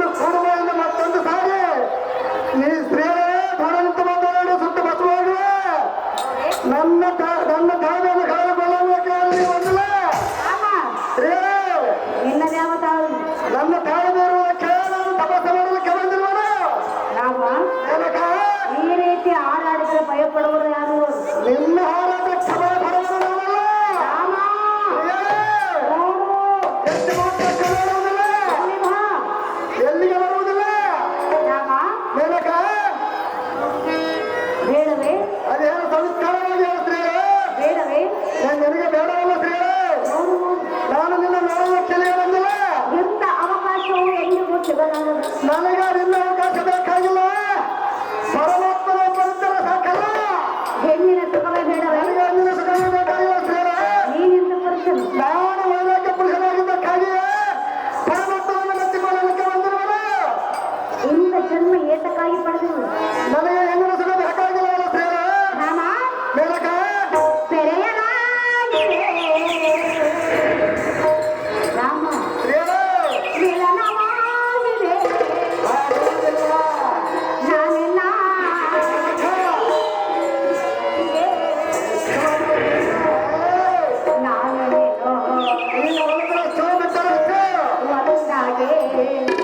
Number 10. রে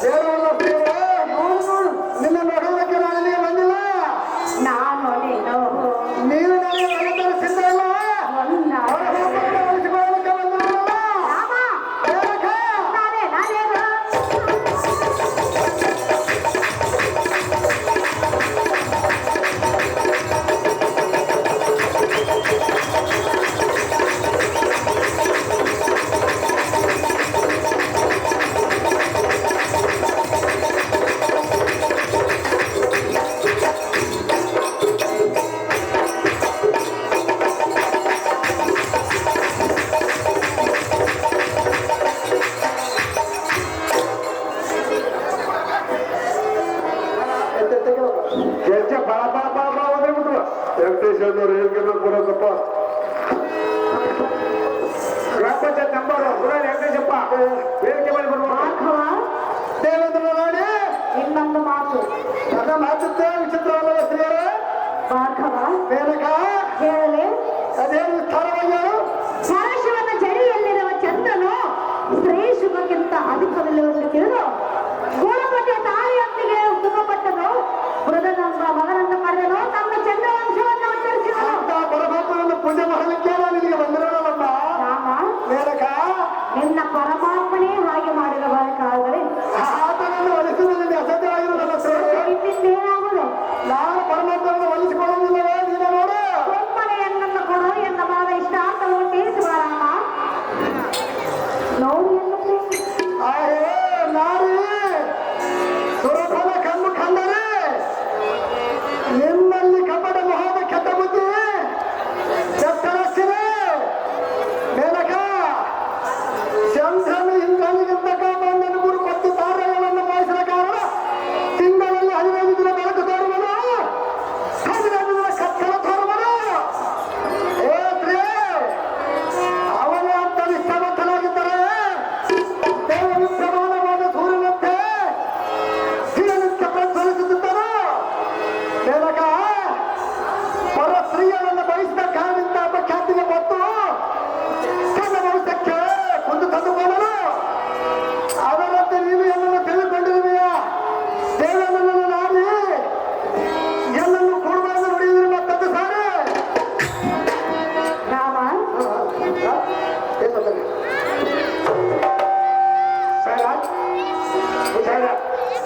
Все равно. ಬೇಡಿಕೆ ಮಾಡಿ ಬರುವ ಮಾಧವ ದೇವೇಂದ್ರ ನೋಡಿ ಇನ್ನೊಂದು ಮಾತು. ಕಥ ಮಾತುತ್ತೆ ವಿಚಿತ್ರವಲ್ಲ ಸ್ತ್ರೀಯರೇ. ಮಾಧವ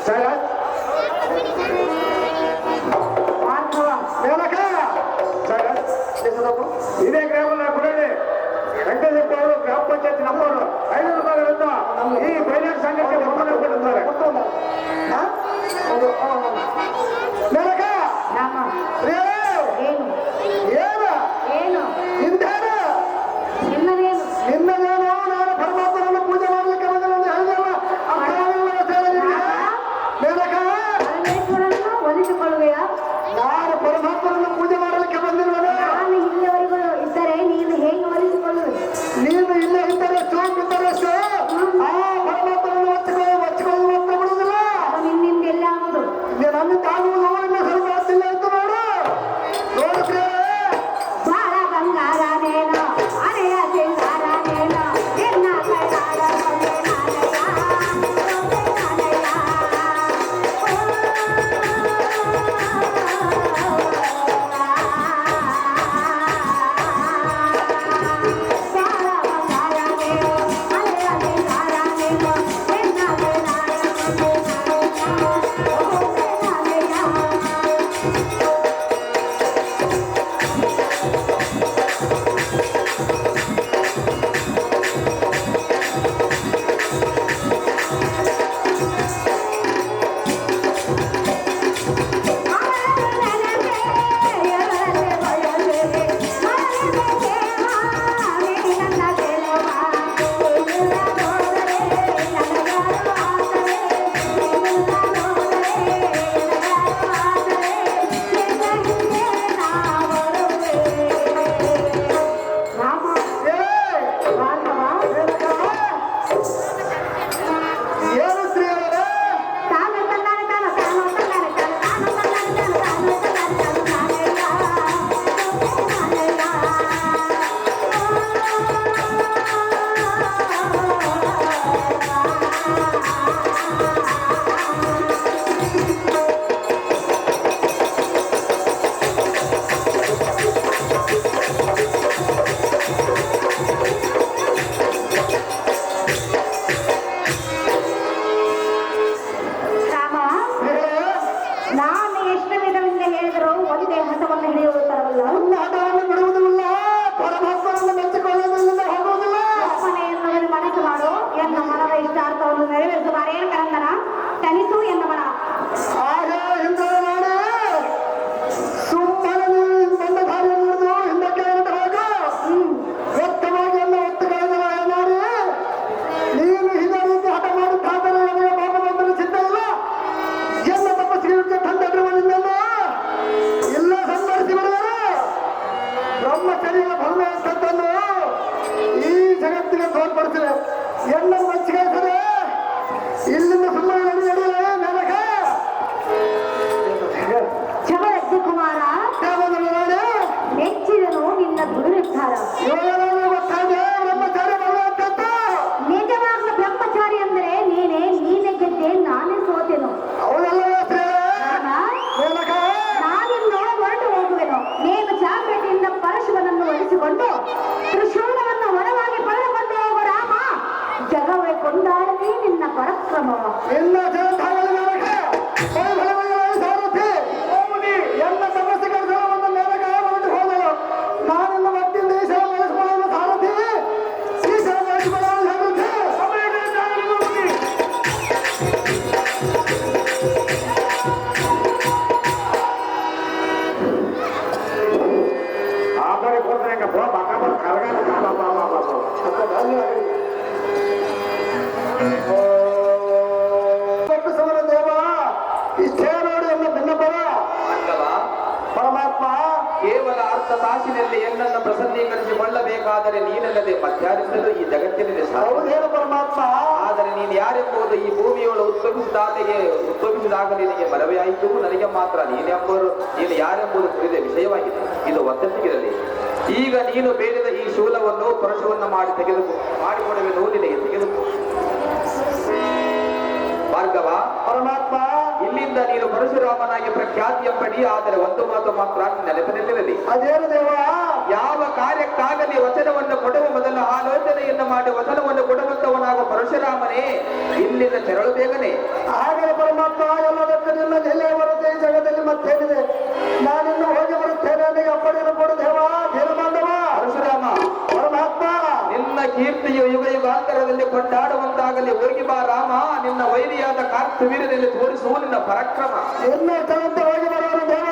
ಜಯತ್ ಆತ್ಮ ನೇಮಕ ಜಯತ್ ಇದೇ ಗ್ರಾಮದ ಗುರಳಿ ವೆಂಕಟೇಶಪ್ಪ ಅವರು ಗ್ರಾಮ ಪಂಚಾಯತ್ ನಮ್ಮವರು ಐನೂರು ರೂಪಾಯಿಗಳಿಂದ ಈ ಬೈಲಾರ್ ಸಂಘಕ್ಕೆ দারুল ತೋರ್ಪಡಿಸಿಲ್ಲ ಎಲ್ಲ ಮಚ್ಚಿಗಾಯ್ತಾರೆ ಇಲ್ಲಿಂದ ಸುಮ್ಮನೆ ನಡೆಯಲ್ಲ ನನಗ ಶಿವ ಕುಮಾರ ನೆಚ್ಚಿದನು ನಿನ್ನ ಗುರುವಿದ್ದಾರ எல்லா ಪ್ರಸನ್ನೀಕರಿಸಿ ಪ್ರಸನ್ನೀಕರಿಸಿಕೊಳ್ಳಬೇಕಾದರೆ ನೀನಲ್ಲದೆ ಮಧ್ಯಾಹ್ನದಲ್ಲೂ ಈ ಜಗತ್ತಿನಲ್ಲಿ ಹೌದೇನು ಪರಮಾತ್ಮ. ಆದರೆ ನೀನು ಯಾರೆಂಬುದು ಈ ಭೂಮಿಯೊಳು ಉದ್ಭವಿಸಿದಾಗಲೇ ಉದ್ಭವಿಸಿದಾಗ ನಿನಗೆ ಮನವಿ ಆಯಿತು ನನಗೆ ಮಾತ್ರ ನೀನೆಂಬುದು ನೀನು ಯಾರೆಂಬುದು ತಿಳಿದ ವಿಷಯವಾಗಿದೆ. ಇದು ಒತ್ತಟ್ಟಿಗಿರಲಿ ಈಗ ನೀನು ಬೇಡಿದ ಈ ಶೂಲವನ್ನು ಪುರುಷವನ್ನು ಮಾಡಿ ತೆಗೆದುಕೋ ಮಾಡಿಕೊಡುವೆನು ನಿನಗೆ ತೆಗೆದುಕೋ ಭಾರ್ಗವ ಪರಮಾತ್ಮ ಇಲ್ಲಿಂದ ನೀನು ಪರಶುರಾಮನಾಗಿ ಪ್ರಖ್ಯಾತಿಯ ಪಡಿ ಆದರೆ ಒಂದು ಮಾತು ಮಾತ್ರ ನೆನಪಿನಲ್ಲಿರಲಿ. ಅದೇನು ದೇವ? ಯಾವ ಕಾರ್ಯಕ್ಕಾಗಲಿ ವಚನವನ್ನು ಕೊಡುವ ಮೊದಲು ಆಲೋಚನೆಯನ್ನು ಮಾಡಿ ವಚನವನ್ನು ಕೊಡುವಂತವನಾಗ ಪರಶುರಾಮನೇ ಇಲ್ಲಿಂದ ತೆರಳು ಬೇಗನೆ. ಹಾಗೆ ಪರಮಾತ್ಮ ಎಲ್ಲದಕ್ಕೆ ನಿನ್ನ ನೆಲೆ ಬರುತ್ತೆ ಈ ಜಗದಲ್ಲಿ ಮತ್ತೇನಿದೆ? ನಾನಿನ್ನು ಹೋಗಿ ಬರುತ್ತೇನೆ ನನಗೆ ಅಪ್ಪಣೆಯನ್ನು ಕೊಡು ದೇವ ಧೀರ ಬಾಂಧವ ಪರಶುರಾಮ ಪರಮಾತ್ಮ ನಿನ್ನ ಕೀರ್ತಿಯು ಯುಗ ಯುಗಾಂತರದಲ್ಲಿ ಕೊಂಡಾಡುವಂತಾಗಲಿ. ಹೋಗಿ ಬಾ ರಾಮ, ನಿನ್ನ ವೈರಿಯಾದ ಕಾರ್ತವೀರ್ಯದಲ್ಲಿ ತೋರಿಸುವ ನಿನ್ನ ಪರಾಕ್ರಮ. ತನಂತೆ ಹೋಗಿ ಬರೋರು ದೇವ